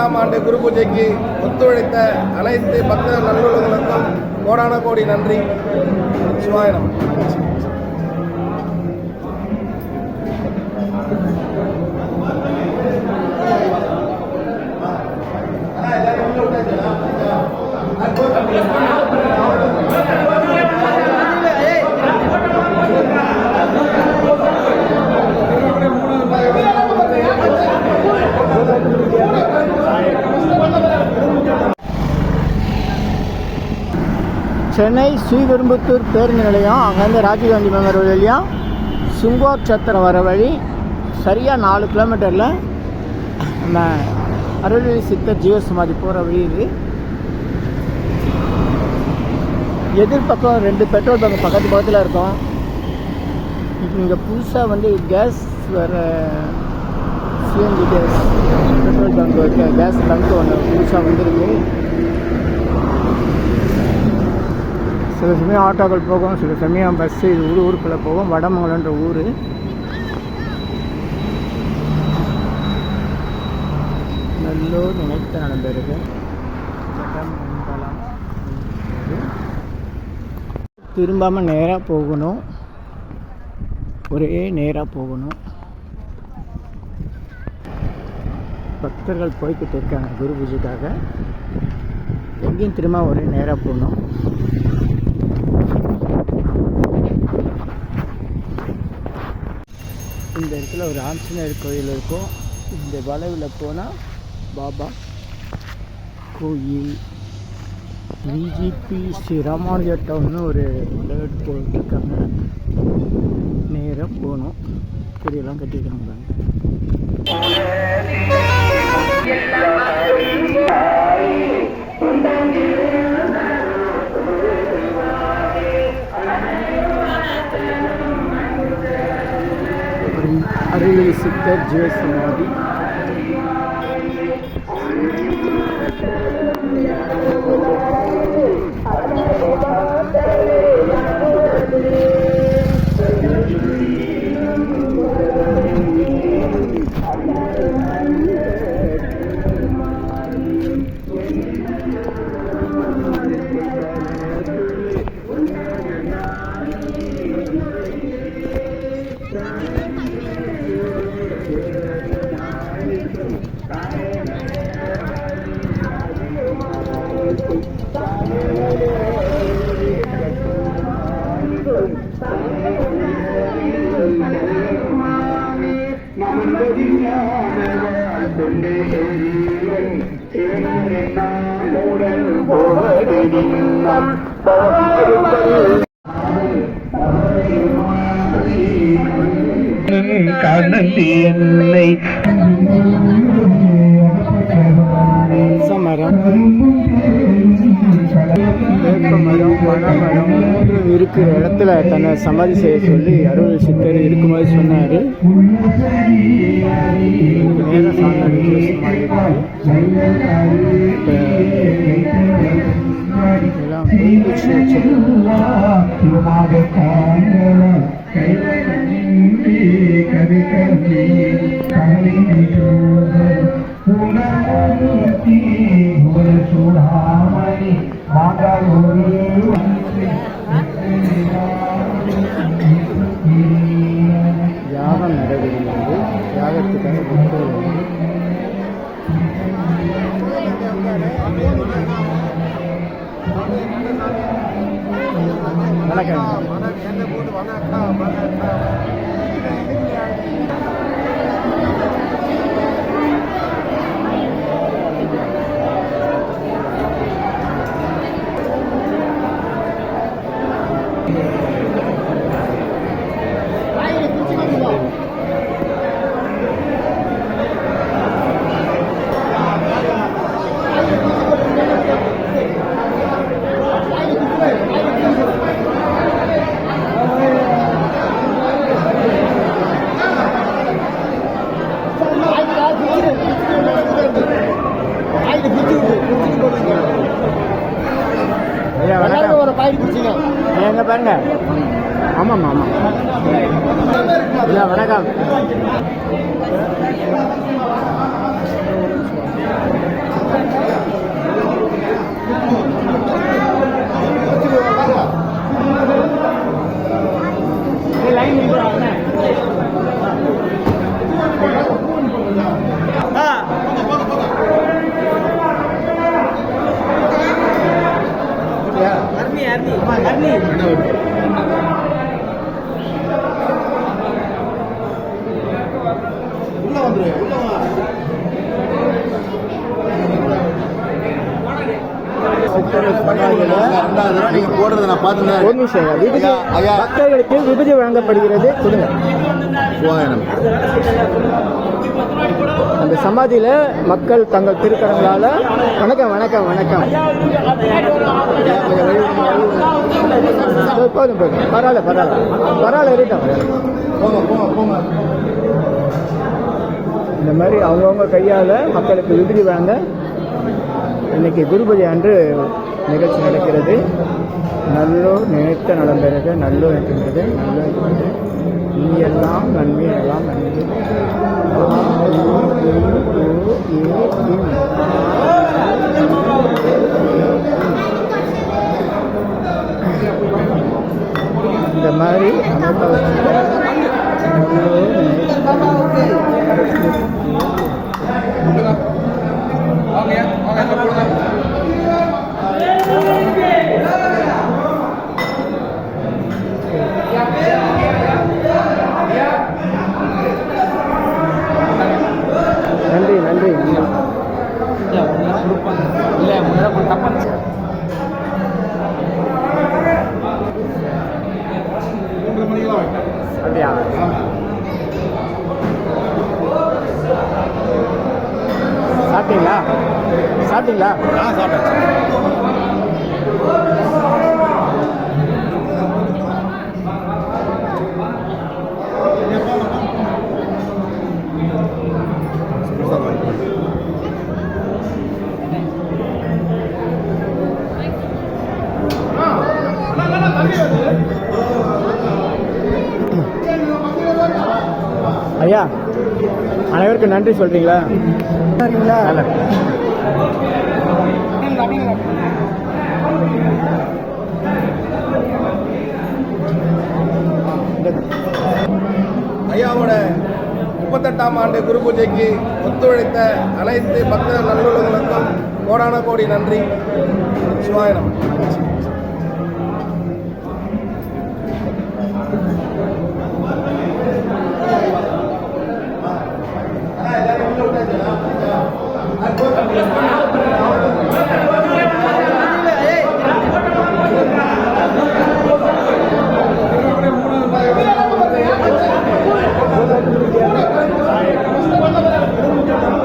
எட்டாம் ஆண்டு குரு பூஜைக்கு ஒத்துழைத்த அனைத்து பக்த நல்லுள்ளங்களுக்கும் கோடான கோடி நன்றி. சிவாயனம் சென்னை ஸ்ரீபெரும்புத்தூர் பேருந்து நிலையம் அங்கேருந்து ராஜீவ்காந்தி மெமர் வழியாக சுங்கோர் சத்திரம் வர வழி. சரியாக நாலு கிலோமீட்டரில் நம்ம அருள்வெளி சித்தர் ஜீவசமாதி போகிற வழி இது. எதிர்பக்கம் ரெண்டு பெட்ரோல் பங்க் பக்கத்து பக்கத்தில் இருக்கும். இப்போ இங்கே புதுசாக வந்து கேஸ் வர CNG gas petrol bunk gas bunk ஒன்று புதுசாக வந்திருக்கு. சில சமயம் ஆட்டோக்கள் போகும் சில சமயம் பஸ்ஸு இது ஊர் ஊருக்குள்ளே போகும் வடமங்கலன்ற ஊர். நல்லூர் நினைத்து நடந்திருக்கு. திரும்பாமல் நேராக போகணும். ஒரே நேராக போகணும். பக்தர்கள் போய்கிட்டு இருக்காங்க குரு பூஜைக்காக. எங்கேயும் திரும்ப ஒரே நேராக போகணும். இந்த இடத்துல ஒரு ஆஞ்சநேயர் கோயில் இருக்கும். இந்த வளைவில் போனால் பாபா கோயில். விஜிபி ஸ்ரீ ராமானுஜ டவுன்னு ஒரு பிளேட் போட்டிருக்காங்க. நேராக போகணும். கொடியெல்லாம் கட்டியிருக்காங்க பாருங்க. அருள் அருள்வழி சித்தர் ஜீவசமாதி கடல் வேப்ப மரம் பனைமரம் மூன்றும் இருக்கிற இடத்துல தன்னை சமாதி செய்ய சொல்லி அருள் சித்தர் இருக்கும்போது சொன்னார். மேலே சாந்தாடி யாகம் நடைபெறுகிறது. யாகத்துக்காக வணக்கம் புத்தகம் போட்டு வணக்கம் வணக்கம். ஐயா. விபூதி. பக்தர்களுக்கு விபூதி வழங்கப்படுகிறது. சொல்லுங்க. அந்த சமாதியில் மக்கள் தங்கள் திருக்கரங்களால் வணக்கம் வணக்கம் வணக்கம். போதும், போதும். பரவாயில்ல பரவாயில்ல. பரவாயில்ல இருக்கட்டும் இந்த மாதிரி அவங்கவுங்க கையால் மக்களுக்கு விபூதி வழங்க இன்னைக்கு குருபதி அன்று நிகழ்ச்சி நடக்கிறது. நல்லோர் நினைத்த நலம் பெறுக நல்லோர் இருக்கின்றது நல்லோர் இருக்கின்றது இனியெல்லாம் நன்மை எல்லாம் நன்மை சாப்பிட்டீங்களா? நான் சாப்பிட்டேன். ஐயா அனைவருக்கும் நன்றி சொல்றீங்களா? இருக்கு. ஐயாவோட முப்பத்தெட்டாம் ஆண்டு குரு பூஜைக்கு ஒத்துழைத்த அனைத்து பக்த நல்லுள்ளங்களுக்கும் கோடான கோடி நன்றி. சிவாயனம்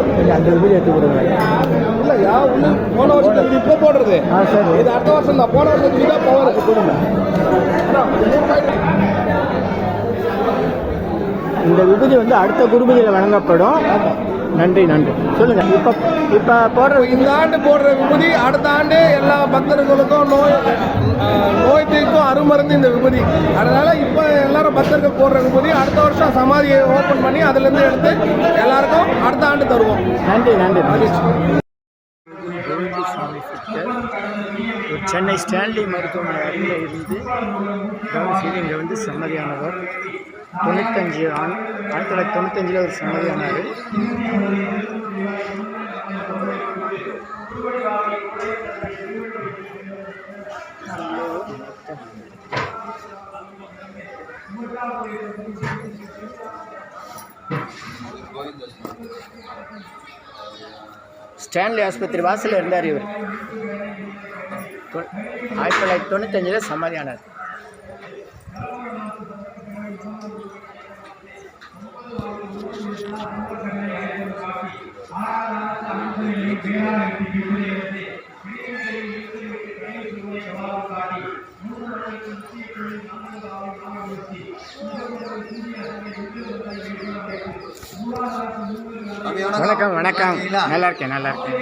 கொஞ்சம் அந்த விபூதி எடுத்து கொடுங்க இல்லையா உள்ள போன வருஷத்துக்கு இப்போ போடுறது ஆ சரி இது அடுத்த வருஷம் தான் போன வருஷத்துக்கு தான் பவர் கொடுங்க இந்த விபூதி வந்து அடுத்த குருபதியில் வழங்கப்படும் நன்றி நன்றி. சொல்லுங்க. இப்போ இப்போ போடுற இந்த ஆண்டு போடுற விபூதி அடுத்த ஆண்டு எல்லா பக்தர்களுக்கும் நோய் நோய் தீர்க்கும் அருமருந்து இந்த விபூதி. அதனால இப்போ எல்லாரும் பக்தர்கள் போடுற விபூதி அடுத்த வருஷம் சமாதியை ஓப்பன் பண்ணி அதுலேருந்து எடுத்து எல்லாருக்கும் அடுத்த ஆண்டு தருவோம். நன்றி நன்றி. சென்னை ஸ்டான்லி மருத்துவமனை அருகில் இருந்து இங்கே வந்து சம்மதியானவர் தொண்ணூத்தஞ்சு ஆண் ஆயிரத்தி தொள்ளாயிரத்தி தொண்ணூத்தஞ்சில் ஒரு ஆனார் ஸ்டான்லி ஆஸ்பத்திரி வாசலில் இருந்தார் இவர். ஆயிரத்தி தொள்ளாயிரத்தி தொண்ணூத்தஞ்சில் சமாதியானார். வணக்கம். வணக்கம் நல்லா இருக்கேன் நல்லா இருக்கேன்.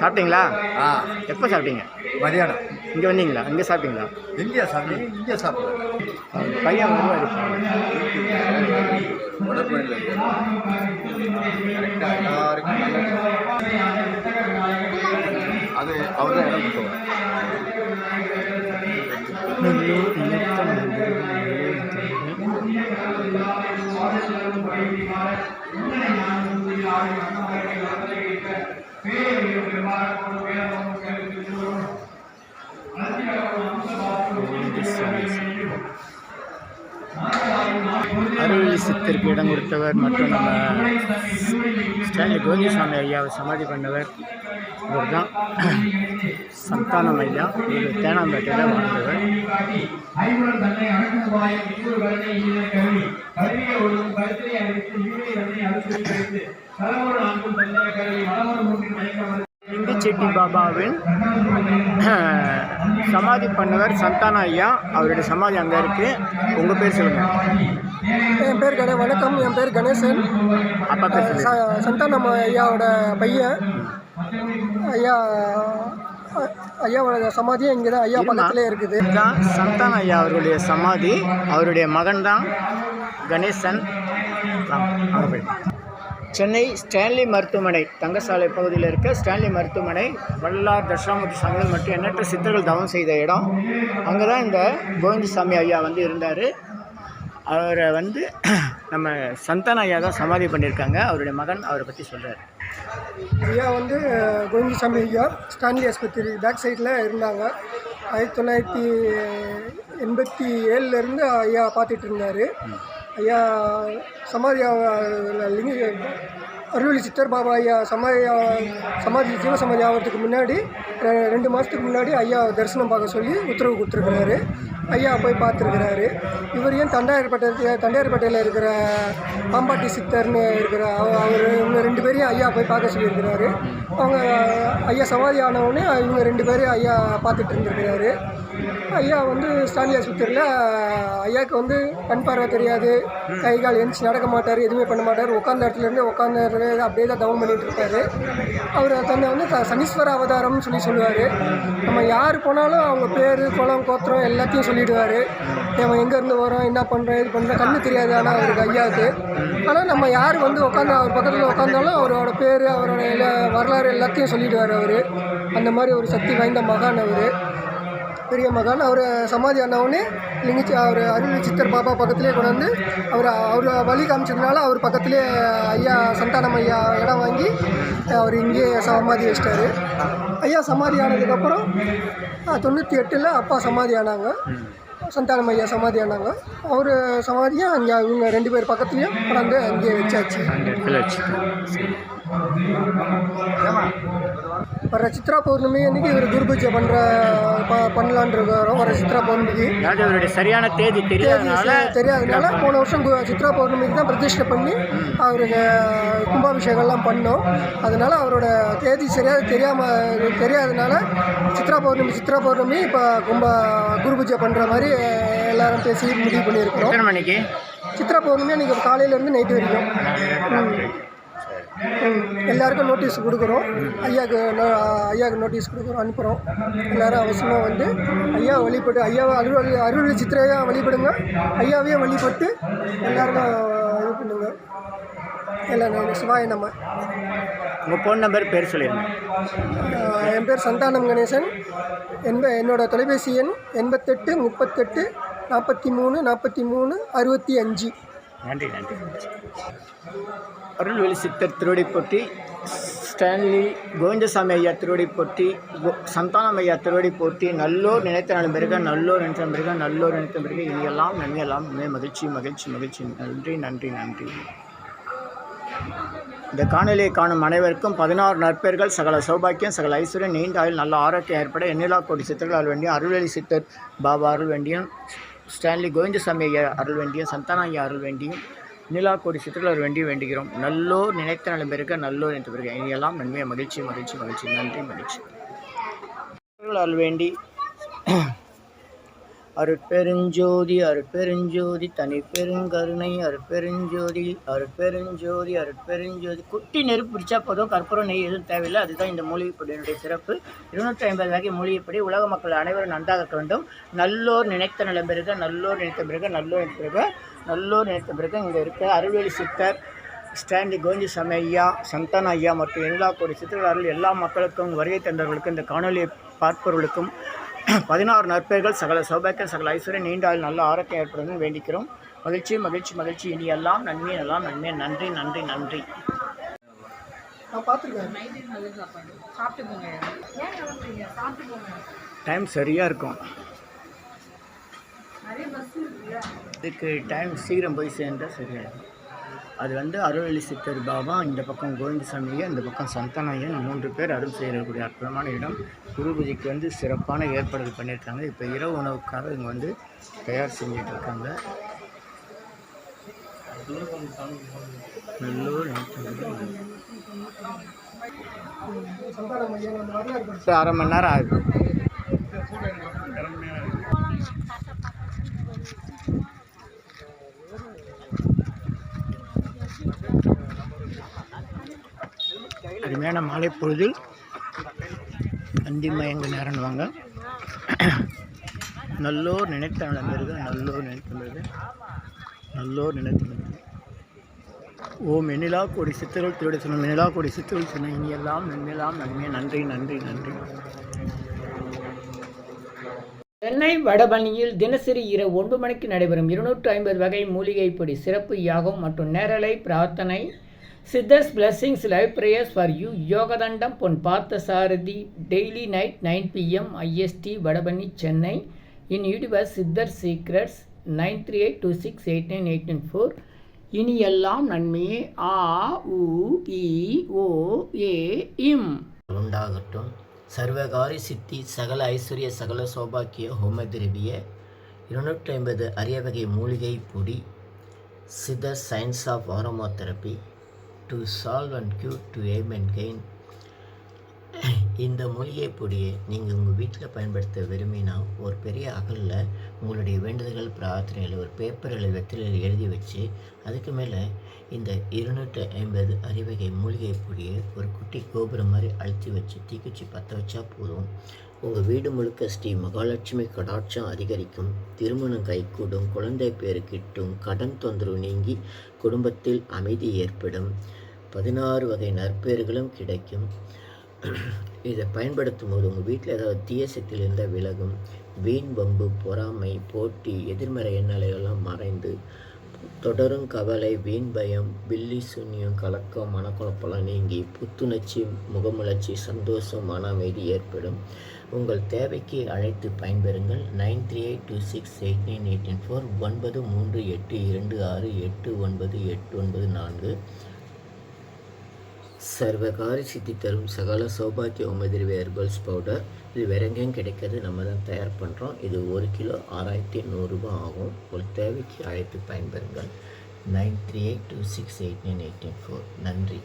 சாப்பிட்டீங்களா? ஆ. எப்போ சாப்பிட்டீங்க? மதியானம். இங்கே வந்தீங்களா? இங்கே சாப்பிட்டீங்களா? இந்தியா சாப்பிடு இந்தியா சாப்பிடு. அவர் பையன் வருவார். வடபழனியில் கரெக்டாக எல்லாருக்கும் அது அவர் தான் இடம் கொடுத்தவர். அருள் சித்திற்கு சித்தருக்கு இடம் கொடுத்தவர் மற்றும் நம்ம ஸ்டான்லி கோவிந்தசாமி ஐயாவை சமாதி பண்ணவர். இவர் தான் சந்தானம் ஐயா. இவர் தேனாம்பேட்டையில் வாழ்ந்தவர். ஐவரும் கருவி மயக்கம் இந்து செட்டி பாபாவின் சமாதி பண்ணவர் சந்தான ஐயா. அவருடைய சமாதி அங்கே இருக்குது உங்கள் பேர் சொல்லுங்கள் என் பேர் கணே வணக்கம். என் பேர் கணேசன். அப்பா பேர் சந்தானம் ஐயாவோட பையன். ஐயா ஐயாவோட சமாதியும் இங்கே தான் ஐயா பக்கத்திலே இருக்குது. இதுதான் சந்தான ஐயா அவருடைய சமாதி. அவருடைய மகன் தான் கணேசன் போய். சென்னை ஸ்டான்லி மருத்துவமனை தங்கசாலை பகுதியில் இருக்க ஸ்டான்லி மருத்துவமனை வள்ளலார் தட்சிணாமூர்த்தி சாமிகள் மற்றும் எண்ணற்ற சித்தர்கள் தவம் செய்த இடம். அங்கே தான் இந்த கோவிந்தசாமி ஐயா வந்து இருந்தார். அவரை வந்து நம்ம சந்தான ஐயா தான் சமாதி பண்ணியிருக்காங்க. அவருடைய மகன் அவரை பற்றி சொல்கிறார் ஐயா வந்து கோவிந்தசாமி ஐயா ஸ்டான்லி ஆஸ்பத்திரி பேக் சைடில் இருந்தாங்க. ஆயிரத்தி தொள்ளாயிரத்தி எண்பத்தி ஏழுலேருந்து ஐயா பார்த்துட்டு இருந்தார். ஐயா சமாதி லிங்க அருள்வழி சித்தர் பாபா ஐயா சமாதி சமாதி ஜீவசமாதி ஆகிறதுக்கு முன்னாடி ரெ- ரெண்டு மாதத்துக்கு முன்னாடி ஐயா தரிசனம் பார்க்க சொல்லி உத்தரவு கொடுத்துருக்குறாரு. ஐயா போய் பார்த்துருக்குறாரு. ஏன் தண்டாயிரப்பட்ட தண்டையார்பேட்டையில் இருக்கிற பாம்பாட்டி சித்தர்னு இருக்கிற அவ- அவர் இவங்க ரெண்டு பேரையும் ஐயா போய் பார்க்க சொல்லியிருக்கிறாரு. அவங்க ஐயா சமாதி ஆனவுடனே இவங்க ரெண்டு பேரையும் ஐயா பார்த்துட்டு இருந்திருக்கிறாரு. ஐயா வந்து ஸ்டான்லி ஆஸ்பத்திரியில் ஐயாவுக்கு வந்து கண் பார்வை தெரியாது. கை கால் எந்திச்சு நடக்க மாட்டார் எதுவுமே பண்ண மாட்டார். உட்காந்த இடத்துலேருந்து உட்காந்த இடத்துல அப்படியே தான் டவுன் பண்ணிட்டு இருப்பார் அவர் தன்னை வந்து த- சனீஸ்வர அவதாரம்னு சொல்லி சொல்லுவார். நம்ம யார் போனாலும் அவங்க பேர் குளம் கோத்திரம் எல்லாத்தையும் சொல்லி சொல்லிடுவார். நம்ம எங்கேருந்து வரோம் என்ன பண்ணுறோம் இது பண்ணுறோம் கண்ணு தெரியாது ஆனால் அவருக்கு ஐயாவுக்கு ஆனால் நம்ம யார் வந்து உட்காந்து அவர் பக்கத்தில் உட்காந்தாலும் அவரோட பேர் அவரோட எல்லா வரலாறு எல்லாத்தையும் சொல்லிடுவார் அவர். அந்த மாதிரி ஒரு சக்தி வாய்ந்த மகான் அவர். பெரிய மகான். அவர் சமாதி ஆனவுடனே லிங்கிச்சு அவர் அருள் சித்தர் பாபா பக்கத்துலேயே கொண்டு வந்து அவர் அவர் வழி காமிச்சதுனால அவர் பக்கத்துலேயே ஐயா சந்தானம் ஐயா இடம் வாங்கி அவர் இங்கேயே சமாதி வச்சிட்டாரு. ஐயா சமாதி ஆனதுக்கப்புறம் தொண்ணூற்றி எட்டில் அப்பா சமாதி ஆனாங்க. சந்தானம் ஐயா சமாதி ஆனாங்க. அவர் சமாதியும் அங்கே இவங்க ரெண்டு பேர் பக்கத்துலேயும் கொண்டாந்து அங்கேயே வச்சாச்சு. வர சித்ரா பௌர்ணமி அன்றைக்கி இவர் குரு பூஜை பண்ணுற ப பண்ணலான் இருக்கிறோம் வர சித்ரா பௌர்ணமிக்கு. அதாவது சரியான தேதி தெரியாதனால போன வருஷம் சித்ரா பௌர்ணமிக்கு தான் பிரதிஷ்டை பண்ணி அவருக்கு கும்பாபிஷேகம்லாம் பண்ணோம். அதனால அவரோட தேதி சரியாக தெரியாமல் தெரியாதனால சித்ரா பௌர்ணமி சித்ரா பௌர்ணமி இப்போ கும்ப குரு பூஜை பண்ணுற மாதிரி எல்லாரும் பேசி முடிவு பண்ணியிருக்கிறோம். சித்ரா பௌர்ணமி அன்றைக்கி காலையிலேருந்து நைட்டு வரைக்கும். எல்லாருக்கும் நோட்டீஸ் கொடுக்குறோம். ஐயாவுக்கு ஐயாவுக்கு நோட்டீஸ் கொடுக்குறோம் அனுப்புகிறோம் எல்லாரும் அவசியமாக வந்து ஐயா வழிபட்டு ஐயாவை அருள் அருள் சித்திரையா வழிபடுங்க. ஐயாவையும் வழிபட்டு எல்லாருக்கும் இது பண்ணுங்க. எல்லாம் சிவாய நம்ம உங்கள் ஃபோன் நம்பர் பேர் சொல்லிடுங்க என் பேர் சந்தானம் கணேசன். என்ப என்னோட தொலைபேசி எண் எண்பத்தெட்டு முப்பத்தெட்டு நாற்பத்தி மூணு நாற்பத்தி மூணு அறுபத்தி அஞ்சு. நன்றி நன்றி. அருள்வெளி சித்தர் திருவடி போற்றி ஸ்டான்லி கோவிந்தசாமி ஐயா திருவடி போற்றி கோ- சந்தானம் ஐயா திருவடி போற்றி நல்லோர் நினைத்த நாள் பிறகு நல்லோர் நினைத்த பிறகு நல்லோர் நினைத்த பிறகு இனியெல்லாம் நன்மையெல்லாம் மகிழ்ச்சி மகிழ்ச்சி மகிழ்ச்சி. நன்றி நன்றி நன்றி. இந்த காணொலியை காணும் அனைவருக்கும் பதினாறு நற்பெயர்கள் சகல சௌபாக்கியம் சகல ஐஸ்வர்யம் நீண்ட ஆயுள் நல்ல ஆரோக்கியம் ஏற்பட எண்ணிலா கோடி சித்தர்கள் வேண்டியும் அருள்வெளி சித்தர் பாபா அருள் வேண்டியும் ஸ்டான்லி கோவிந்தசாமி ஐயா அருள் வேண்டியும் சந்தான ஐயா அருள் வேண்டியும் நிலா கோடி சித்தர்கள் வேண்டியும் வேண்டுகிறோம். நல்லோர் நினைத்த நிலம் பெருக நல்லோர் என்று பெருக இனியெல்லாம் நன்மை மகிழ்ச்சி மகிழ்ச்சி மகிழ்ச்சி நன்றி மகிழ்ச்சி. அருள் வேண்டி அருட்பெருஞ்சோதி அருட்பெருஞ்சோதி தனி பெருங்கருணை அருட்பெருஞ்சோதி அருட்பெருஞ்சோதி அருட்பெருஞ்சோதி. குட்டி நெருப்பு பிடிச்சா போதும். கற்பூரம் நெய் எதுவும் தேவையில்லை. அதுதான் இந்த மூலிகைப்படியினுடைய சிறப்பு. இருநூற்றி ஐம்பது வகை மூலிகைப்படி. உலக மக்கள் அனைவரும் நன்றாக இருக்க வேண்டும். நல்லோர் நினைத்த நிலம் பெருக நல்லோர் நினைத்த பிறகு நல்லோர் நினைத்த பிறகு நல்லோர் நினைத்த பிறகு இங்கே இருக்க. அருள்வெளி சித்தர் ஸ்டாண்டி கோஞ்சி சமையா ஐயா சந்தான ஐயா மற்றும் எல்லா கோடி சித்திரர்கள் எல்லா மக்களுக்கும் வருகை தந்தவர்களுக்கும் இந்த காணொலியை பார்ப்பவர்களுக்கும் பதினாறு நற்பெயர்கள் சகல சௌபாக்கியம் சகல ஐஸ்வர்யம் நீண்ட ஆயுள் நல்ல ஆரோக்கியம் ஏற்படுதுன்னு வேண்டிக்கிறோம். மகிழ்ச்சி மகிழ்ச்சி மகிழ்ச்சி. இனி எல்லாம் நன்மை எல்லாம் நன்மை. நன்றி நன்றி நன்றி. டைம் சரியாக இருக்கும். இதுக்கு டைம் சீக்கிரம் போய் சேர்ந்தால் சரியாக இருக்கும் அது வந்து அருள்வெளி சித்தர் பாபா இந்த பக்கம் கோவிந்தசாமி ஐயா இந்த பக்கம் சந்தானையன் மூன்று பேர் அருள் செய்யக்கூடிய அற்புதமான இடம். குரு பூஜைக்கு வந்து சிறப்பான ஏற்பாடுகள் பண்ணியிருக்காங்க. இப்போ இரவு உணவுக்காக இங்கே வந்து தயார் செஞ்சுட்டு இருக்காங்க. அரை மணி நேரம் ஆகுது. அருமையான மாலை பொழுதில் அந்தி மயங்க நேரம்வாங்க நல்லோர் நினைத்த நடந்திருக்கு நல்லோர் நினைத்த நல்லோர் நினைத்த ஓம் எண்ணிலா கோடி சித்தர்கள் திருடைய சொன்ன எண்ணிலா கோடி சித்தர்கள் சொன்ன இனியெல்லாம் நன்மையெல்லாம் நன்மை நன்றி நன்றி நன்றி. சென்னை வடபணியில் தினசரி இரவு ஒன்பது மணிக்கு நடைபெறும் இருநூற்று ஐம்பது வகை மூலிகை பொடி சிறப்பு யாகம் மற்றும் நேரலை பிரார்த்தனை Siddhars blessings live prayers for you யோகதண்டம் Pon Partha Sarathi daily night nine PM IST Vadapalani Chennai in யூடிவர்ஸ் Siddhar secrets nine three eight two six eight nine eight nine four இனி எல்லாம் நன்மையே ஆ உ இ ஓ ஏ இம். உண்டாகட்டும். சர்வகாரி சித்தி சகல ஐஸ்வர்ய சகல சௌபாக்கிய ஹோம திரவிய இருநூற்றி ஐம்பது அரிய வகை மூலிகை பொடி Siddha science of aromatherapy to solve and cure to aim and gain இந்த மூலிகை பொடியை நீங்கள் உங்கள் வீட்டில் பயன்படுத்த விரும்பினா ஒரு பெரிய அகலில் உங்களுடைய வேண்டுதல்கள் பிரார்த்தனைகள் ஒரு பேப்பரில் வெற்றிலையில் எழுதி வச்சு அதுக்கு மேலே இந்த இருநூற்றி ஐம்பது அறிவகை மூலிகை பொடியை ஒரு குட்டி கோபுரம் மாதிரி அழுத்தி வச்சு தீக்குச்சி பற்ற வச்சா போதும். உங்கள் வீடு முழுக்க ஸ்ரீ மகாலட்சுமி கடாட்சம் அதிகரிக்கும். திருமணம் கைகூடும். குழந்தை பேரு கிட்டும். கடன் தொந்தரவு நீங்கி குடும்பத்தில் அமைதி ஏற்படும். பதினாறு வகை நற்பேறுகளும் கிடைக்கும். இதை பயன்படுத்தும் போது உங்கள் வீட்டில் ஏதாவது தீய சக்தியில் இருந்தால் விலகும். வீண் வம்பு பொறாமை போட்டி எதிர்மறை எண்ணலையெல்லாம் மறைந்து தொடரும் கவலை வீண் பயம் பில்லி சூன்யம் கலக்கம் மனக்குழப்பெல்லாம் நீங்கி புத்துணர்ச்சி முகமலர்ச்சி சந்தோஷம் மன அமைதி ஏற்படும். உங்கள் தேவைக்கு அழைத்து பயன்பெறுங்கள். Nine three eight two six eight nine eight nine four ஒன்பது மூன்று எட்டு இரண்டு ஆறு எட்டு ஒன்பது எட்டு ஒன்பது நான்கு. சர்வகாரி சித்தி தரும் சகல சௌபாக்கிய உமதிரிவி ஹெர்பல்ஸ் பவுடர் இது வேற எங்கேயும் கிடைக்காது. நம்ம தான் தயார் பண்ணுறோம் இது ஒரு கிலோ ஆறாயிரத்தி நூறுரூபா ஆகும். உங்கள் தேவைக்கு அழைத்து பயன்பெறுங்கள். Nine three eight two six eight nine eight four. நன்றி.